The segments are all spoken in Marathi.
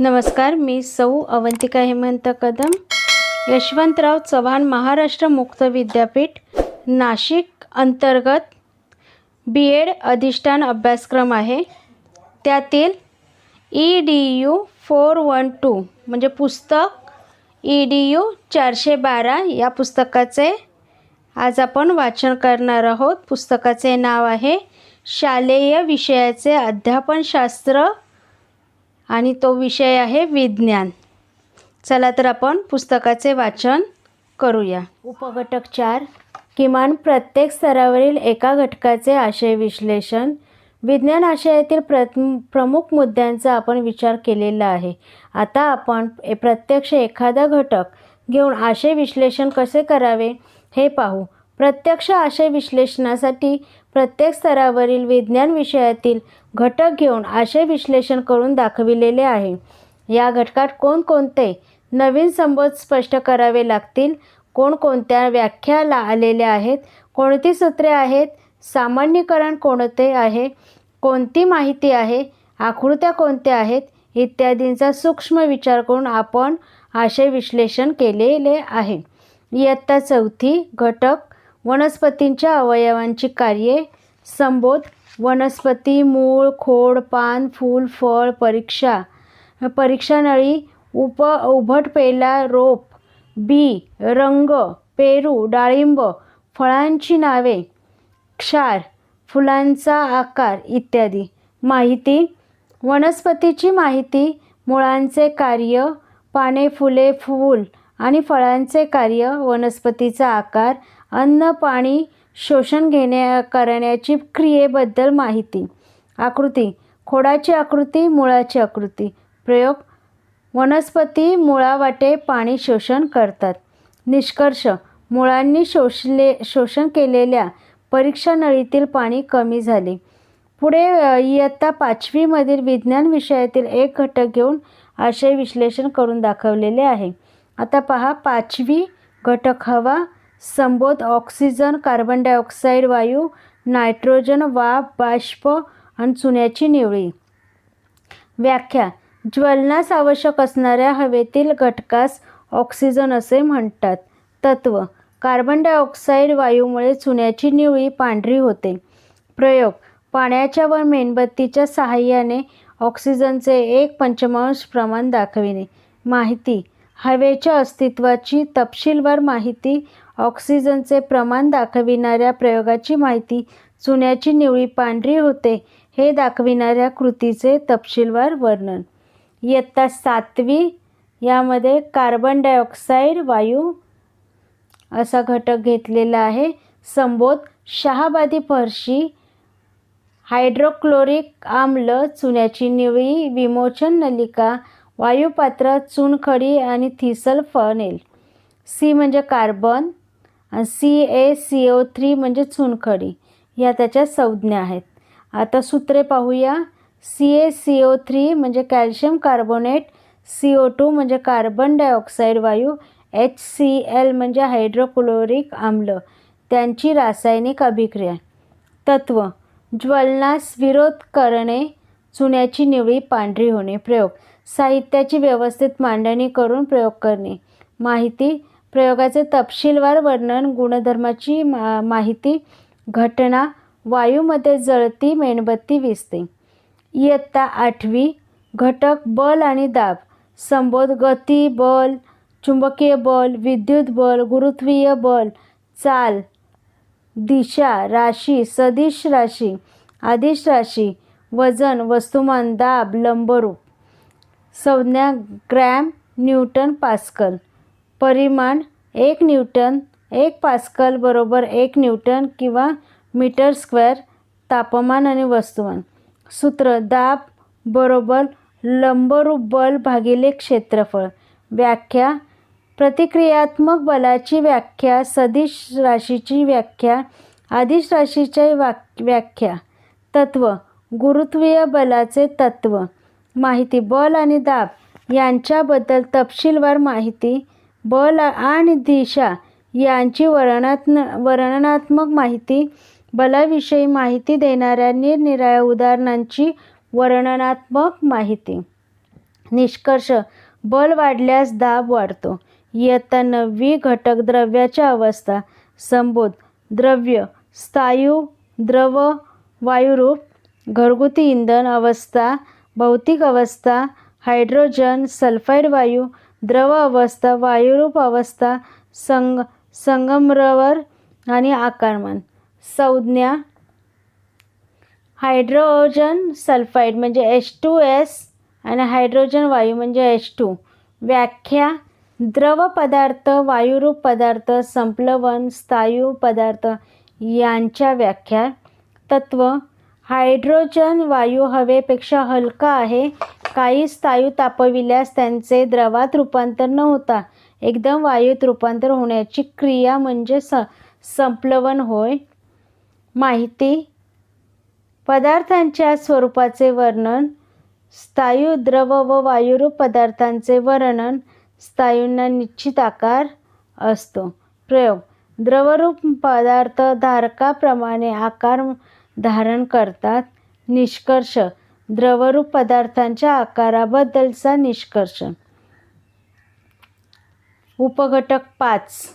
नमस्कार मी सौ अवंतिका हेमंत कदम. यशवंतराव चव्हाण महाराष्ट्र मुक्त विद्यापीठ नाशिक अंतर्गत बी एड अधिष्ठान अभ्यासक्रम आहे. त्यातील E D U four one two म्हणजे पुस्तक ई डी यू चारशे बारा या पुस्तकाचे आज आपण वाचन करणार आहोत. पुस्तकाचे नाव आहे शालेय विषयाचे अध्यापनशास्त्र आणि तो विषय आहे विज्ञान. चला तर आपण पुस्तकाचे वाचन करूया. उपघटक चार किमान प्रत्येक स्तरावरील एका घटकाचे आशय विश्लेषण. विज्ञान आशयातील प्र प्रमुख मुद्द्यांचा आपण विचार केलेला आहे. आता आपण प्रत्यक्ष एखादा घटक घेऊन आशय विश्लेषण कसे करावे हे पाहू. प्रत्यक्ष आशय विश्लेषणासाठी प्रत्येक स्तरावरील विज्ञान विषयातील घटक घेऊन आशय विश्लेषण करून दाखविलेले आहे. या घटकात कोणकोणते नवीन संबोध स्पष्ट करावे लागतील? कोणकोणत्या व्याख्याला आलेल्या आहेत? कोणती सूत्रे आहेत? सामान्यीकरण कोणते आहे? कोणती माहिती आहे? आकृत्या कोणत्या आहेत? इत्यादींचा सूक्ष्म विचार करून आपण आशय विश्लेषण केलेले आहे. इयत्ता चौथी घटक वनस्पतींच्या अवयवांची कार्ये संबोध वनस्पती मूळ खोड पान फूल फळ परीक्षा परीक्षा नळी उप उभट पेला रोप बी रंग पेरू डाळिंब फळांची नावे क्षार फुलांचा आकार इत्यादी. माहिती? वनस्पतीची माहिती मुळांचे कार्य पाने फुले फूल आणि फळांचे कार्य वनस्पतीचा आकार अन्न पाणी शोषण घेण्या करण्याची क्रियेबद्दल माहिती. आकृती. खोडाची आकृती मुळाची आकृती. प्रयोग. वनस्पती मुळावाटे पाणी शोषण करतात. निष्कर्ष. मुळांनी शोषले शोषण केलेल्या परीक्षा नळीतील पाणी कमी झाले. पुढे इयत्ता पाचवीमधील विज्ञान विषयातील एक घटक घेऊन आशय विश्लेषण करून दाखवलेले आहे. आता पहा पाचवी घटक हवा संबोध ऑक्सिजन कार्बन डायऑक्साईड वायू नायट्रोजन वा बाष्प आणि चुन्याची निवळी. व्याख्या ज्वलनास आवश्यक असणाऱ्या हवेतील घटकास ऑक्सिजन असे म्हणतात. तत्व कार्बन डायऑक्साईड वायूमुळे चुन्याची निवळी पांढरी होते. प्रयोग पाण्याच्या व मेणबत्तीच्या सहाय्याने ऑक्सिजनचे एक पंचमांश प्रमाण दाखविणे. माहिती हवेच्या अस्तित्वाची तपशीलवार माहिती ऑक्सिजनचे प्रमाण दाखविणाऱ्या प्रयोगाची माहिती चुन्याची निवळी पांढरी होते हे दाखविणाऱ्या कृतीचे तपशीलवार वर्णन. इयत्ता सातवी यामध्ये कार्बन डायऑक्साईड वायू असा घटक घेतलेला आहे. संबोध शहाबादी फरशी हायड्रोक्लोरिक आम्ल चुन्याची निवळी विमोचन नलिका वायुपात्र चुनखडी आणि थिसल फनेल. सी म्हणजे कार्बन आणि C A C O three म्हणजे चुनखडी. ह्या त्याच्या संज्ञा आहेत. आता सूत्रे पाहूया. C A C O three म्हणजे calcium carbonate C O two म्हणजे कार्बन डायऑक्साईड वायू एच सी एल म्हणजे हायड्रोक्लोरिक आम्ल. त्यांची रासायनिक अभिक्रिया. तत्व. ज्वलनास विरोध करणे चुन्याची निवळी पांढरी होणे प्रयोग. साहित्याची व्यवस्थित मांडणी करून प्रयोग करणे. माहिती. प्रयोगाचे तपशीलवार वर्णन गुणधर्माची मा माहिती घटना वायूमध्ये जळती मेणबत्ती विजते इयत्ता आठवी घटक बल आणि दाब. संबोध गती बल चुंबकीय बल विद्युत बल गुरुत्वीय बल चाल दिशा राशी सदिश राशी आदिश राशी वजन वस्तुमान दाब लंबरूप. संज्ञा ग्रॅम न्यूटन पास्कल. परिमाण एक न्यूटन एक पास्कल बरोबर एक न्यूटन किंवा मीटर स्क्वेअर तापमान आणि वस्तुमान. सूत्र दाब बरोबर लंबरूप बल भागिले क्षेत्रफळ. व्याख्या प्रतिक्रियात्मक बलाची व्याख्या सदिश राशीची व्याख्या आदिश राशीच्या वाक व्याख्या. तत्व गुरुत्वीय बलाचे तत्व. माहिती बल आणि दाब यांच्याबद्दल तपशीलवार माहिती बल आणि दिशा यांची वर्णनात्म वर्णनात्मक माहिती बलाविषयी माहिती देणाऱ्या निरनिराळ्या उदाहरणांची वर्णनात्मक माहिती. निष्कर्ष बल वाढल्यास दाब वाढतो. इयत्ता नववी घटक द्रव्याच्या अवस्था संबोध द्रव्य स्थायू द्रव वायुरूप घरगुती इंधन अवस्था भौतिक अवस्था हायड्रोजन सल्फाईड वायू द्रव अवस्था वायुरूप अवस्था संग संगमरवर आणि आकारमान. संज्ञा हायड्रोजन सल्फाईड म्हणजे एच टू एस आणि हायड्रोजन वायू म्हणजे एच टू व्याख्या द्रव पदार्थ वायुरूप पदार्थ संप्लवन स्थायू पदार्थ यांच्या व्याख्या. तत्व हायड्रोजन वायू हवेपेक्षा हलका आहे. काही स्थायू तापविल्यास त्यांचे द्रवात रूपांतर न होता एकदम वायूत रूपांतर होण्याची क्रिया म्हणजे स संप्लवन होय. माहिती? पदार्थांच्या स्वरूपाचे वर्णन. स्थायू द्रव व वायुरूप पदार्थांचे वर्णन. स्थायूंना निश्चित आकार असतो. प्रयोग. द्रवरूप पदार्थ धारकाप्रमाणे आकार धारण करतात निष्कर्ष द्रवरूप पदार्थांच्या आकाराबद्दलचा निष्कर्ष. उपघटक पाच.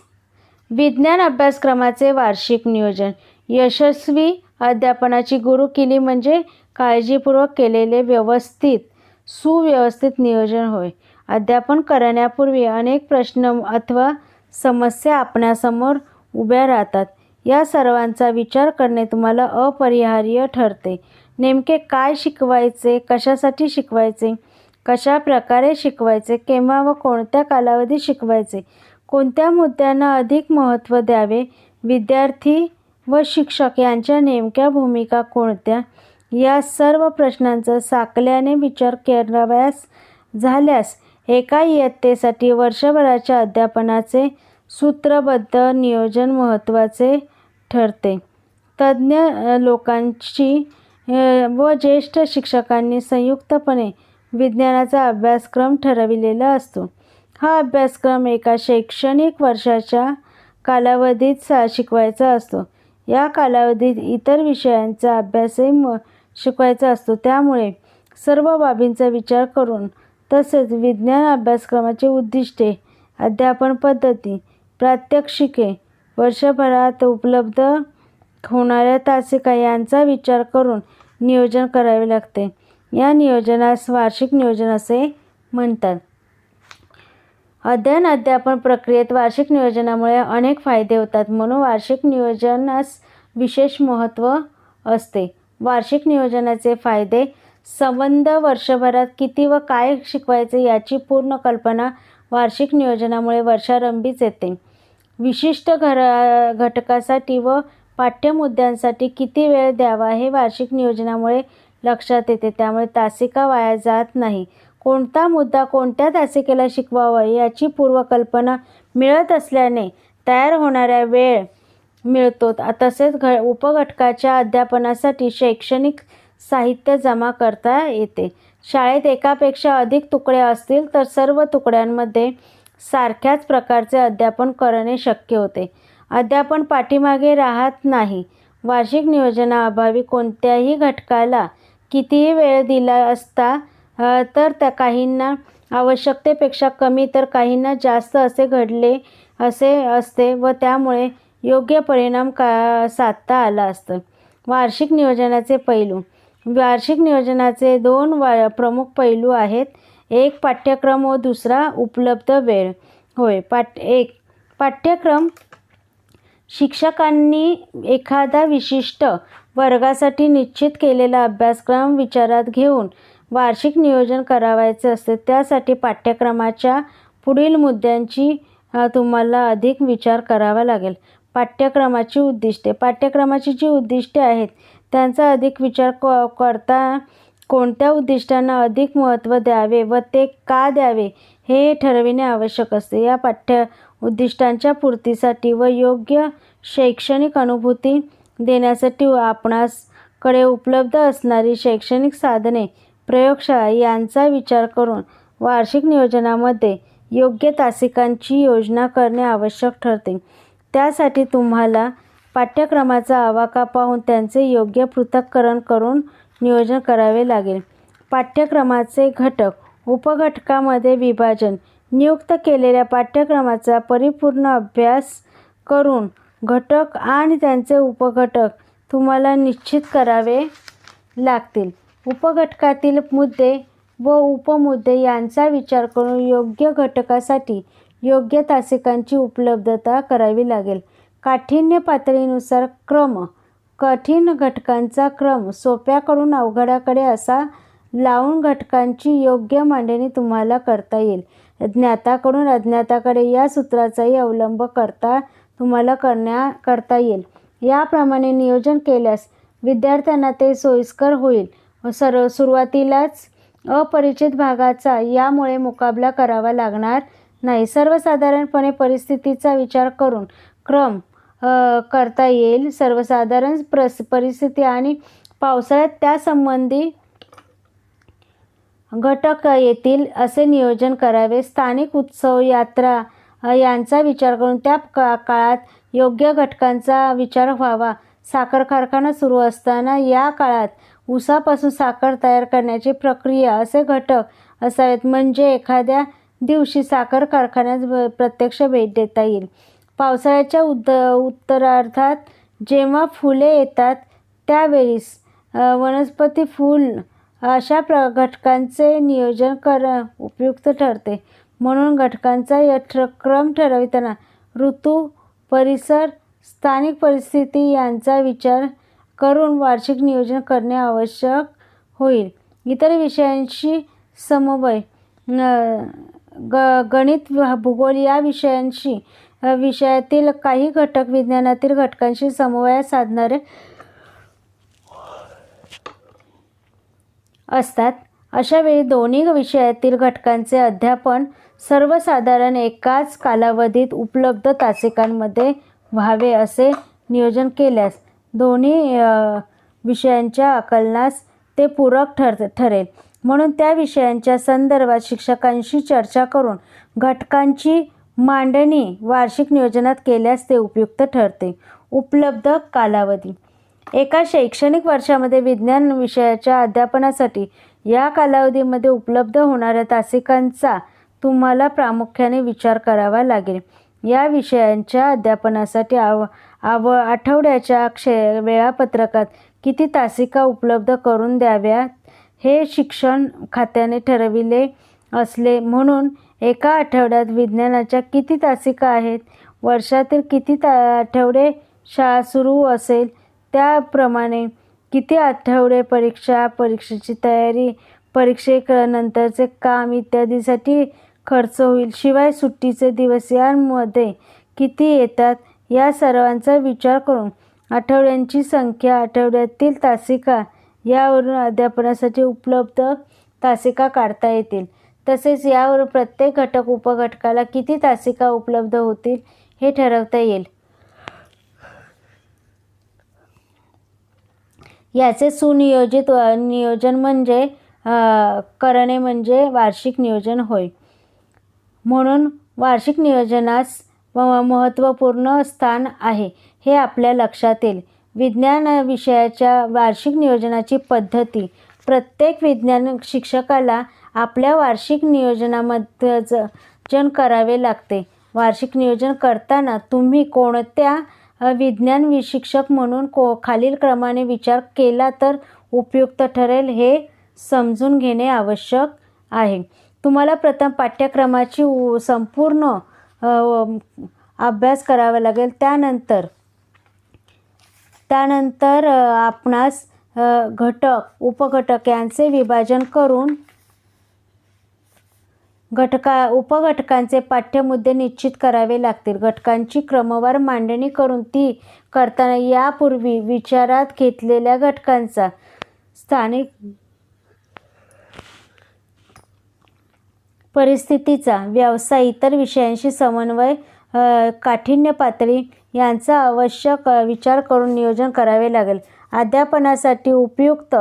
विज्ञान अभ्यासक्रमाचे वार्षिक नियोजन. यशस्वी अध्यापनाची गुरुकिली म्हणजे काळजीपूर्वक केलेले व्यवस्थित सुव्यवस्थित नियोजन होय. अध्यापन करण्यापूर्वी अनेक प्रश्न अथवा समस्या आपणासमोर उभ्या राहतात. या सर्वांचा विचार करणे तुम्हाला अपरिहार्य ठरते. नेमके काय शिकवायचे? कशासाठी शिकवायचे? कशा प्रकारे शिकवायचे? केव्हा व कोणत्या कालावधीत शिकवायचे? कोणत्या मुद्द्यांना अधिक महत्त्व द्यावे? विद्यार्थी व शिक्षक यांच्या नेमक्या भूमिका कोणत्या? या सर्व प्रश्नांचा साकल्याने विचार करावयास झाल्यास एका इयत्तेसाठी वर्षभराच्या अध्यापनाचे सूत्रबद्ध नियोजन महत्त्वाचे ठरते. तज्ज्ञ लोकांची व ज्येष्ठ शिक्षकांनी संयुक्तपणे विज्ञानाचा अभ्यासक्रम ठरविलेला असतो. हा अभ्यासक्रम एका शैक्षणिक वर्षाच्या कालावधीत सा शिकवायचा असतो. या कालावधीत इतर विषयांचा अभ्यासही म शिकवायचा असतो. त्यामुळे सर्व बाबींचा विचार करून तसेच विज्ञान अभ्यासक्रमाची उद्दिष्टे अध्यापन पद्धती प्रात्यक्षिके वर्षभरात उपलब्ध होणाऱ्या तासिका यांचा विचार करून नियोजन करावे लागते. या नियोजनास वार्षिक नियोजन असे म्हणतात. अध्ययन अध्यापन प्रक्रियेत वार्षिक नियोजनामुळे अनेक फायदे होतात. म्हणून वार्षिक नियोजनास विशेष महत्त्व असते. वार्षिक नियोजनाचे फायदे संबंध वर्षभरात किती व काय शिकवायचे याची पूर्ण कल्पना वार्षिक नियोजनामुळे वर्षारंभीच येते. विशिष्ट घर घटकासाठी व पाठ्यमुद्द्यांसाठी किती वेळ द्यावा हे वार्षिक नियोजनामुळे लक्षात येते. त्यामुळे तासिका वाया जात नाही. कोणता मुद्दा कोणत्या तासिकेला शिकवावा याची पूर्वकल्पना मिळत असल्याने तयार होणाऱ्या वेळ मिळतो तसेच घ उपघटकाच्या अध्यापनासाठी शैक्षणिक साहित्य जमा करता येते. शाळेत एकापेक्षा अधिक तुकडे असतील तर सर्व तुकड्यांमध्ये सारख्याच प्रकारचे अध्यापन करणे शक्य होते. अध्यापन पाठीमागे राहत नाही. वार्षिक नियोजनाअभावी कोणत्याही घटकाला कितीही वेळ दिला असता तर त्या काहींना आवश्यकतेपेक्षा कमी तर काहींना जास्त असे घडले असे असते व त्यामुळे योग्य परिणाम का साधता आला असतं. वार्षिक नियोजनाचे पैलू. वार्षिक नियोजनाचे दोन वा प्रमुख पैलू आहेत. एक पाठ्यक्रम व दुसरा उपलब्ध वेळ. होय पाठ एक पाठ्यक्रम शिक्षकांनी एखादा विशिष्ट वर्गासाठी निश्चित केलेला अभ्यासक्रम विचारात घेऊन वार्षिक नियोजन करावायचे असते. त्यासाठी पाठ्यक्रमाच्या पुढील मुद्द्यांची तुम्हाला अधिक विचार करावा लागेल. पाठ्यक्रमाची उद्दिष्टे. पाठ्यक्रमाची जी उद्दिष्टे आहेत त्यांचा अधिक विचार क करता कोणत्या उद्दिष्टांना अधिक महत्त्व द्यावे व ते का द्यावे हे ठरविणे आवश्यक असते. या पाठ्य उद्दिष्टांच्या पूर्तीसाठी व योग्य शैक्षणिक अनुभूती देण्यासाठी आपणासकडे उपलब्ध असणारी शैक्षणिक साधने प्रयोगशाळा यांचा विचार करून वार्षिक नियोजनामध्ये योग्य तासिकांची योजना करणे आवश्यक ठरते. त्यासाठी तुम्हाला पाठ्यक्रमाचा आवाका पाहून त्यांचे योग्य पृथक्करण करून नियोजन करावे लागेल. पाठ्यक्रमाचे घटक उपघटकामध्ये विभाजन. नियुक्त केलेल्या पाठ्यक्रमाचा परिपूर्ण अभ्यास करून घटक आणि त्यांचे उपघटक तुम्हाला निश्चित करावे लागतील. उपघटकातील मुद्दे व उपमुद्दे यांचा विचार करून योग्य घटकासाठी योग्य तासिकांची उपलब्धता करावी लागेल. काठिण्य पातळीनुसार क्रम कठीण घटकांचा क्रम सोप्याकडून अवघडाकडे असा लावून घटकांची योग्य मांडणी तुम्हाला करता येईल. ज्ञाताकडून अज्ञाताकडे या सूत्राचाही अवलंब करता तुम्हाला करण्या करता येईल. याप्रमाणे नियोजन केल्यास विद्यार्थ्यांना ते सोयीस्कर होईल. सर सुरुवातीलाच अपरिचित भागाचा यामुळे मुकाबला करावा लागणार नाही. सर्वसाधारणपणे परिस्थितीचा विचार करून क्रम करता येईल. सर्वसाधारण प्रस परिस्थिती आणि पावसाळ्यात त्यासंबंधी घटक येतील असे नियोजन करावे. स्थानिक उत्सव यात्रा यांचा विचार करून त्या का काळात योग्य घटकांचा विचार व्हावा. साखर कारखाना सुरू असताना या काळात ऊसापासून साखर तयार करण्याची प्रक्रिया असे घटक असावेत. म्हणजे एखाद्या दिवशी साखर कारखान्यात प्रत्यक्ष भेट देता येईल. पावसाळ्याच्या उद उत्तरार्धात जेव्हा फुले येतात त्यावेळीस वनस्पती फूल अशा प्र घटकांचे नियोजन कर उपयुक्त ठरते. म्हणून घटकांचा या ठरविताना ऋतू परिसर स्थानिक परिस्थिती यांचा विचार करून वार्षिक नियोजन करणे आवश्यक होईल. इतर विषयांशी समन्वय ग गणित भूगोल या विषयांशी विषयातील काही घटक विज्ञानातील घटकांशी समन्वय साधणारे असतात. अशावेळी दोन्ही विषयातील घटकांचे अध्यापन सर्वसाधारण एकाच कालावधीत उपलब्ध तासिकांमध्ये व्हावे असे नियोजन केल्यास दोन्ही विषयांच्या आकलनास ते पूरक ठर ठरेल. म्हणून त्या विषयांच्या संदर्भात शिक्षकांशी चर्चा करून घटकांची मांडणी वार्षिक नियोजनात केल्यास ते उपयुक्त ठरते. उपलब्ध कालावधी. एका शैक्षणिक वर्षामध्ये विज्ञान विषयाच्या अध्यापनासाठी या कालावधीमध्ये उपलब्ध होणाऱ्या तासिकांचा तुम्हाला प्रामुख्याने विचार करावा लागेल. या विषयांच्या अध्यापनासाठी आव आव आठवड्याच्या क्षे वेळापत्रकात किती तासिका उपलब्ध करून द्याव्यात हे शिक्षण खात्याने ठरविले असले म्हणून एका आठवड्यात विज्ञानाच्या किती तासिका आहेत? वर्षातील किती ता आठवडे शाळा सुरू असेल? त्याप्रमाणे किती आठवडे परीक्षा परीक्षेची तयारी परीक्षेनंतरचे काम इत्यादीसाठी खर्च होईल. शिवाय सुट्टीचे दिवस यांमध्ये किती येतात या सर्वांचा विचार करून आठवड्यांची संख्या आठवड्यातील तासिका यावरून अध्यापनासाठी उपलब्ध तासिका काढता येतील. तसेच यावर प्रत्येक घटक उपघटकाला किती तासिका उपलब्ध होतील हे ठरवता येईल. याचे सुनियोजित नियोजन म्हणजे करणे म्हणजे वार्षिक नियोजन होय. म्हणून वार्षिक नियोजनास महत्त्वपूर्ण स्थान आहे हे आपल्या लक्षात येईल. विज्ञान विषयाच्या वार्षिक नियोजनाची पद्धती प्रत्येक विज्ञान शिक्षकाला आपल्या वार्षिक नियोजनामध्ये ज जन करावे लागते. वार्षिक नियोजन करताना तुम्ही कोणत्या विज्ञान शिक्षक म्हणून को खालील क्रमाने विचार केला तर उपयुक्त ठरेल हे समजून घेणे आवश्यक आहे. तुम्हाला प्रथम पाठ्यक्रमाची उ- संपूर्ण अभ्यास करावा लागेल. त्यानंतर त्यानंतर आपणास घटक उपघटक यांचे विभाजन करून घटका उपघटकांचे पाठ्यमुद्दे निश्चित करावे लागतील. घटकांची क्रमवार मांडणी करून ती करताना यापूर्वी विचारात घेतलेल्या घटकांचा स्थानिक परिस्थितीचा व्यवसाय इतर विषयांशी समन्वय काठिण्य पातळी यांचा आवश्यक विचार करून नियोजन करावे लागेल. अध्यापनासाठी उपयुक्त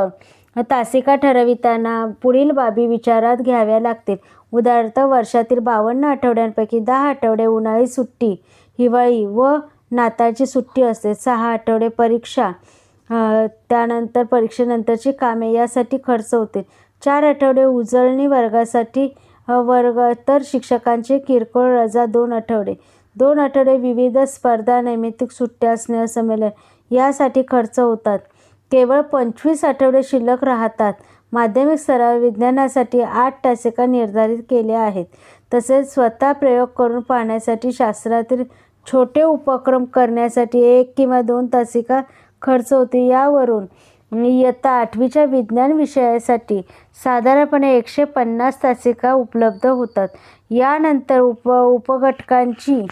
तासिका ठरविताना पुढील बाबी विचारात घ्याव्या लागतील. उदाहरणार्थ वर्षातील बावन्न आठवड्यांपैकी दहा आठवडे उन्हाळी सुट्टी हिवाळी व नाताळची सुट्टी असते. सहा आठवडे परीक्षा त्यानंतर परीक्षेनंतरची कामे यासाठी खर्च होते. चार आठवडे उजळणी वर्गासाठी वर्ग तर शिक्षकांची किरकोळ रजा दोन आठवडे. दोन आठवडे विविध स्पर्धा नैमित्तिक सुट्ट्या स्नेहसंमेलन यासाठी खर्च होतात. केवळ पंचवीस आठवडे शिल्लक राहतात. माध्यमिक स्तरावर विज्ञानासाठी आठ तासिका निर्धारित केल्या आहेत. तसेच स्वतः प्रयोग करून पाहण्यासाठी शास्त्रातील छोटे उपक्रम करण्यासाठी एक किंवा दोन तासिका खर्च होते. यावरून इयत्ता आठवीच्या विज्ञान विषयासाठी साधारणपणे एकशे पन्नास तासिका उपलब्ध होतात. यानंतर उप उपघटकांची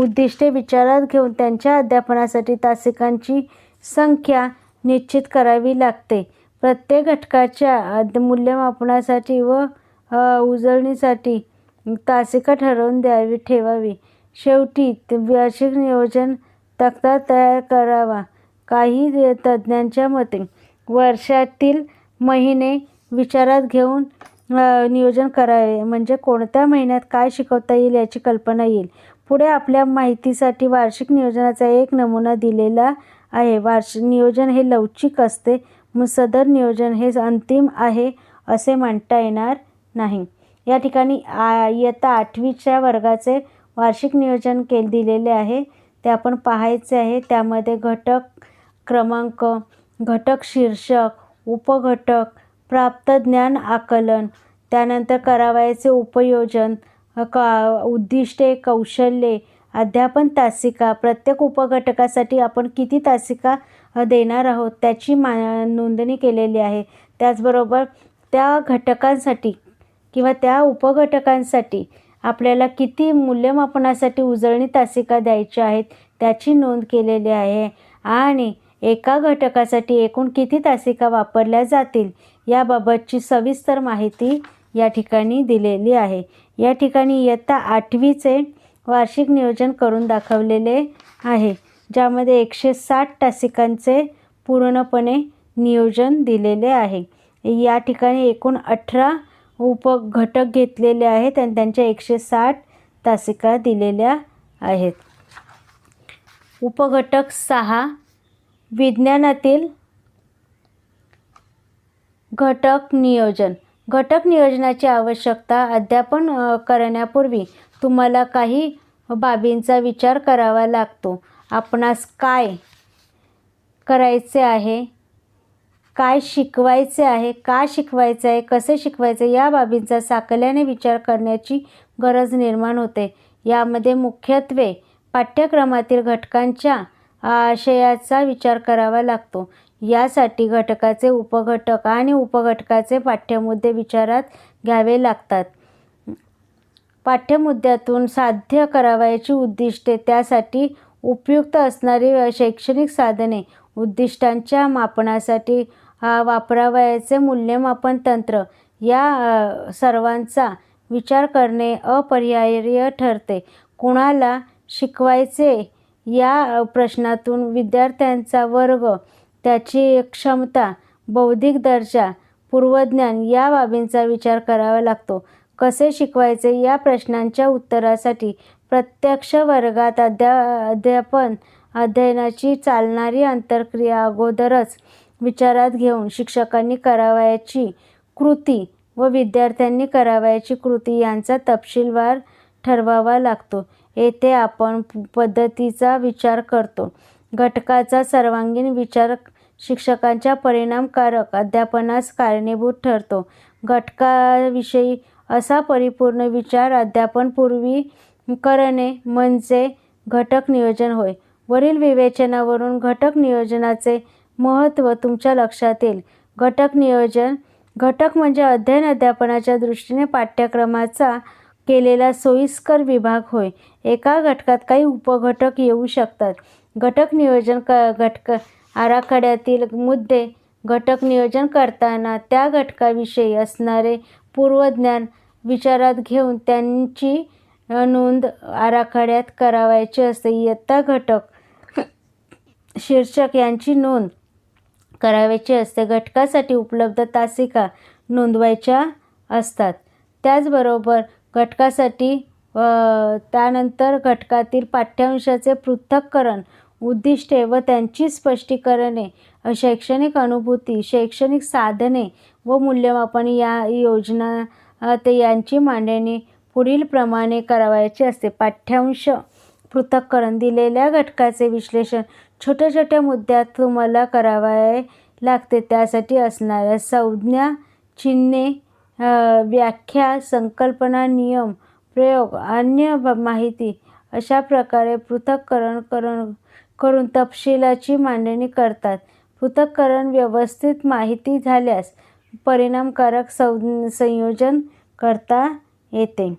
उद्दिष्टे विचारात घेऊन त्यांच्या अध्यापनासाठी तासिकांची संख्या निश्चित करावी लागते. प्रत्येक घटकाच्या मूल्यमापनासाठी व उजळणीसाठी तासिका ठरवून द्यावी ठेवावी. शेवटी वार्षिक नियोजन तक्ता तयार करावा. काही तज्ज्ञांच्या मते वर्षातील महिने विचारात घेऊन नियोजन करावे. म्हणजे कोणत्या महिन्यात काय शिकवता येईल याची कल्पना येईल. पुढे आपल्या माहितीसाठी वार्षिक नियोजनाचा एक नमुना दिलेला आहे. वार्षिक नियोजन हे लवचिक असते. मग सदर नियोजन हे अंतिम आहे असे म्हणता येणार नाही. या ठिकाणी आ इयत्ता आठवीच्या वर्गाचे वार्षिक नियोजन के दिलेले आहे. ते आपण पाहायचे आहे. त्यामध्ये घटक क्रमांक घटक शीर्षक उपघटक प्राप्त ज्ञान आकलन त्यानंतर करावयाचे उपयोजन का उद्दिष्टे कौशल्ये अध्यापन तासिका प्रत्येक उपघटकासाठी आपण किती तासिका देणार आहोत त्याची मा नोंदणी केलेली आहे. त्याचबरोबर त्या घटकांसाठी किंवा त्या उपघटकांसाठी आपल्याला किती मूल्यमापनासाठी उजळणी तासिका द्यायच्या आहेत त्याची नोंद केलेली आहे. आणि एका घटकासाठी एकूण किती तासिका वापरल्या जातील याबाबतची सविस्तर माहिती या ठिकाणी दिलेली आहे. या ठिकाणी इयत्ता आठवीचे वार्षिक नियोजन करून दाखवलेले आहे ज्यामध्ये एकशे साठ तासिकांचे पूर्णपणे नियोजन दिलेले आहे. या ठिकाणी एकूण अठरा उपघटक घेतलेले आहेत आणि त्यांच्या एकशे साठ तासिका दिलेल्या आहेत. उपघटक सहा विज्ञानातील घटक नियोजन. घटक नियोजनाची आवश्यकता अध्यापन करण्यापूर्वी तुम्हाला काही बाबींचा विचार करावा लागतो. आपणास काय करायचे आहे? काय शिकवायचे आहे? का शिकवायचं आहे? कसे शिकवायचे या बाबींचा साकल्याने विचार करण्याची गरज निर्माण होते. यामध्ये मुख्यत्वे पाठ्यक्रमातील घटकांच्या आशयाचा विचार करावा लागतो. यासाठी घटकाचे उपघटक आणि उपघटकाचे पाठ्यमुद्दे विचारात घ्यावे लागतात. पाठ्यमुद्द्यातून साध्य करावयाची उद्दिष्टे त्यासाठी उपयुक्त असणारी शैक्षणिक साधने उद्दिष्टांच्या मापनासाठी वापरावयाचे मूल्यमापन तंत्र या सर्वांचा विचार करणे अपरिहार्य ठरते. कुणाला शिकवायचे या प्रश्नातून विद्यार्थ्यांचा वर्ग त्याची क्षमता बौद्धिक दर्जा पूर्वज्ञान या बाबींचा विचार करावा लागतो. कसे शिकवायचे या प्रश्नांच्या उत्तरासाठी प्रत्यक्ष वर्गात अध्या अध्यापन अध्ययनाची चालणारी अंतरक्रिया अगोदरच विचारात घेऊन शिक्षकांनी करावयाची कृती व विद्यार्थ्यांनी करावयाची कृती यांचा तपशीलवार ठरवावा लागतो. येथे आपण पद्धतीचा विचार करतो. घटकाचा सर्वांगीण विचार शिक्षकांच्या परिणामकारक अध्यापनास कारणीभूत ठरतो. घटकाविषयी असा परिपूर्ण विचार अध्यापनपूर्वी करणे म्हणजे घटक नियोजन होय. वरील विवेचनावरून घटक नियोजनाचे महत्त्व तुमच्या लक्षात येईल. घटक नियोजन घटक म्हणजे अध्ययन अध्यापनाच्या दृष्टीने पाठ्यक्रमाचा केलेला सोयीस्कर विभाग होय. एका घटकात काही उपघटक येऊ शकतात. घटक नियोजन क घटक आराखड्यातील मुद्दे घटक नियोजन करताना त्या घटकाविषयी असणारे पूर्वज्ञान विचारात घेऊन त्यांची नोंद आराखड्यात करावायची असते. इयत्ता घटक शीर्षक यांची नोंद करावयाची असते. घटकासाठी उपलब्ध तासिका नोंदवायच्या असतात. त्याचबरोबर घटकासाठी त्यानंतर घटकातील पाठ्यांशाचे पृथक्करण उद्दिष्टे व त्यांची स्पष्टीकरणे शैक्षणिक अनुभूती शैक्षणिक साधने व मूल्यमापन या योजना ते यांची मांडणी पुढील प्रमाणे करावयाची असते. पाठ्यांश. पृथक्करण. दिलेल्या घटकाचे विश्लेषण छोट्या छोट्या मुद्द्यात तुम्हाला करावे लागते. त्यासाठी असणाऱ्या संज्ञा चिन्हे व्याख्या संकल्पना नियम प्रयोग अन्य माहिती अशा प्रकारे पृथक्करण करून करून तपशिलाची मांडणी करतात. पृथक्करण व्यवस्थित माहिती झाल्यास परिणामकारक सं संयोजन करता येते.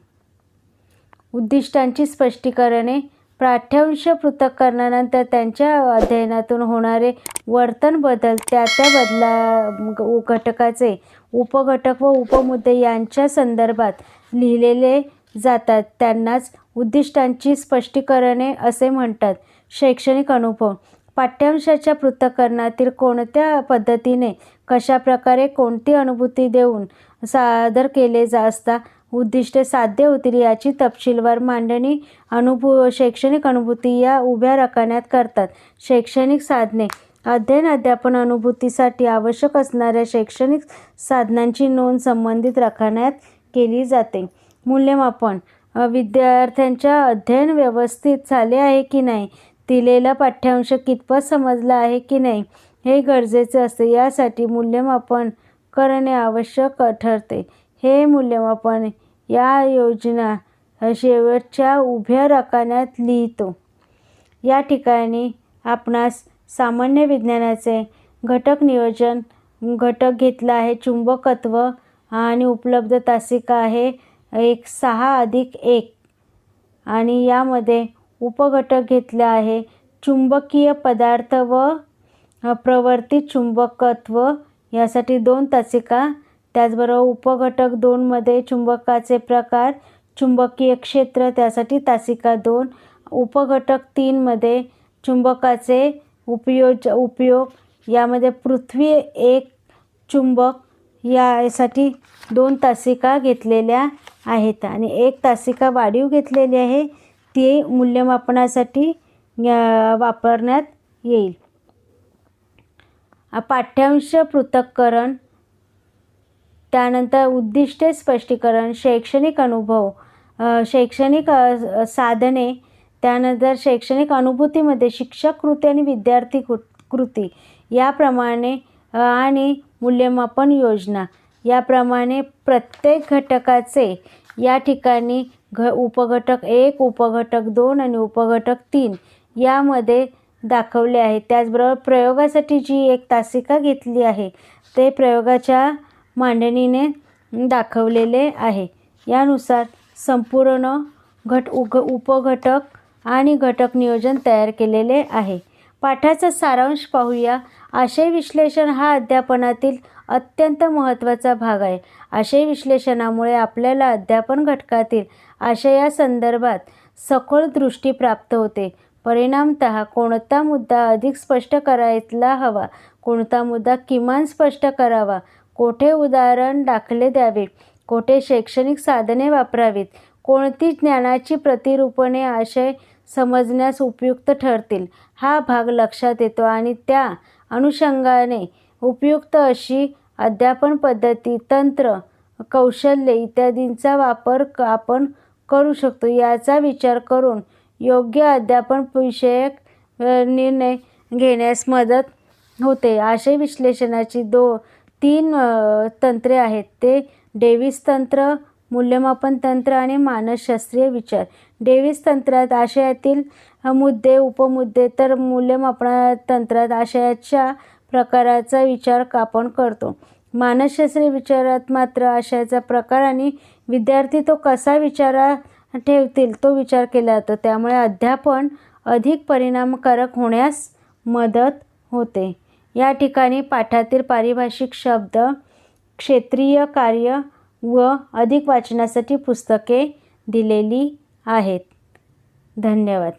उद्दिष्टांची स्पष्टीकरणे. पाठ्यांश पृथक्करणानंतर त्यांच्या अध्ययनातून होणारे वर्तन बदल त्या त्या बदला घटकाचे उपघटक व उपमुद्दे यांच्या संदर्भात लिहिलेले जातात. त्यांनाच उद्दिष्टांची स्पष्टीकरणे असे म्हणतात. शैक्षणिक अनुभव. पाठ्यांशाच्या पृथक्करणातील कोणत्या पद्धतीने कशाप्रकारे कोणती अनुभूती देऊन सादर केले जा असता उद्दिष्टे साध्य होतील याची तपशीलवार मांडणी अनुभू शैक्षणिक अनुभूती या उभ्या रकान्यात करतात. शैक्षणिक साधने. अध्ययन अध्यापन अनुभूतीसाठी आवश्यक असणाऱ्या शैक्षणिक साधनांची नोंद संबंधित रखाण्यात केली जाते. मूल्यमापन. विद्यार्थ्यांच्या अध्ययन व्यवस्थित झाले आहे की नाही? दिलेला पाठ्यांश कितपत समजला आहे की नाही हे गरजेचे असते. यासाठी मूल्यमापन करणे आवश्यक ठरते. हे मूल्यमापन या योजना शेवटच्या उभ्या रकान्यात लिहितो. या ठिकाणी आपणास सामान्य विज्ञानाचे घटक नियोजन घटक घेतला आहे. चुंबकत्व आणि उपलब्ध तासिका आहे. एक सहा अधिक एक. आणि यामध्ये उपघटक घेतले आहे. चुंबकीय पदार्थ व प्रवर्तित चुंबकत्व यासाठी दोन तासिका. त्याचबरोबर उपघटक दोनमध्ये चुंबकाचे प्रकार चुंबकीय क्षेत्र त्यासाठी तासिका दोन. उपघटक तीनमध्ये चुंबकाचे उपयोज उपयोग. यामध्ये पृथ्वी एक चुंबक यासाठी दोन तासिका घेतलेल्या आहेत आणि एक तासिका वाढीव घेतलेली आहे. ते मूल्यमापनासाठी वापरण्यात येईल. पाठ्यांश पृथक्करण त्यानंतर उद्दिष्टे स्पष्टीकरण शैक्षणिक अनुभव शैक्षणिक साधने त्यानंतर शैक्षणिक अनुभूतीमध्ये शिक्षक कृती आणि विद्यार्थी कृती याप्रमाणे आणि मूल्यमापन योजना याप्रमाणे प्रत्येक घटकाचे या ठिकाणी घ उपघटक एक उपघटक दोन आणि उपघटक तीन यामध्ये दाखवले आहे. त्याचबरोबर प्रयोगासाठी जी एक तासिका घेतली आहे ते प्रयोगाच्या मांडणीने दाखवलेले आहे. यानुसार संपूर्ण घट उघ उपघटक आणि घटक नियोजन तयार केलेले आहे. पाठाचा सारांश पाहूया. आशय विश्लेषण हा अध्यापनातील अत्यंत महत्त्वाचा भाग आहे. आशय विश्लेषणामुळे आपल्याला अध्यापन घटकातील आशयासंदर्भात सखोल दृष्टी प्राप्त होते. परिणामत कोणता मुद्दा अधिक स्पष्ट करायला हवा कोणता मुद्दा किमान स्पष्ट करावा कोठे उदाहरण दाखले द्यावे कोठे शैक्षणिक साधने वापरावीत कोणती ज्ञानाची प्रतिरूपणे आशय समजण्यास उपयुक्त ठरतील हा भाग लक्षात येतो आणि त्या अनुषंगाने उपयुक्त अशी अध्यापन पद्धती तंत्र कौशल्ये इत्यादींचा वापर आपण करू शकतो. याचा विचार करून योग्य अध्यापन विषयक निर्णय घेण्यास मदत होते. आशय विश्लेषणाची दो तीन तंत्रे आहेत. ते डेव्हिस तंत्र मूल्यमापन तंत्र आणि मानसशास्त्रीय विचार. डेव्हिस तंत्रात आशयातील मुद्दे उपमुद्दे तर मूल्यमापन तंत्रात आशयाच्या प्रकाराचा विचार आपण करतो. मानसशास्त्रीय विचारात मात्र आशयाचा प्रकार आणि विद्यार्थी तो कसा विचारा ठेवतील तो विचार केला जातो. त्यामुळे अध्यापन अधिक परिणामकारक होण्यास मदत होते. या ठिकाणी पाठातील पारिभाषिक शब्द क्षेत्रीय कार्य व अधिक वाचनासाठी पुस्तके दिलेली आहेत. धन्यवाद.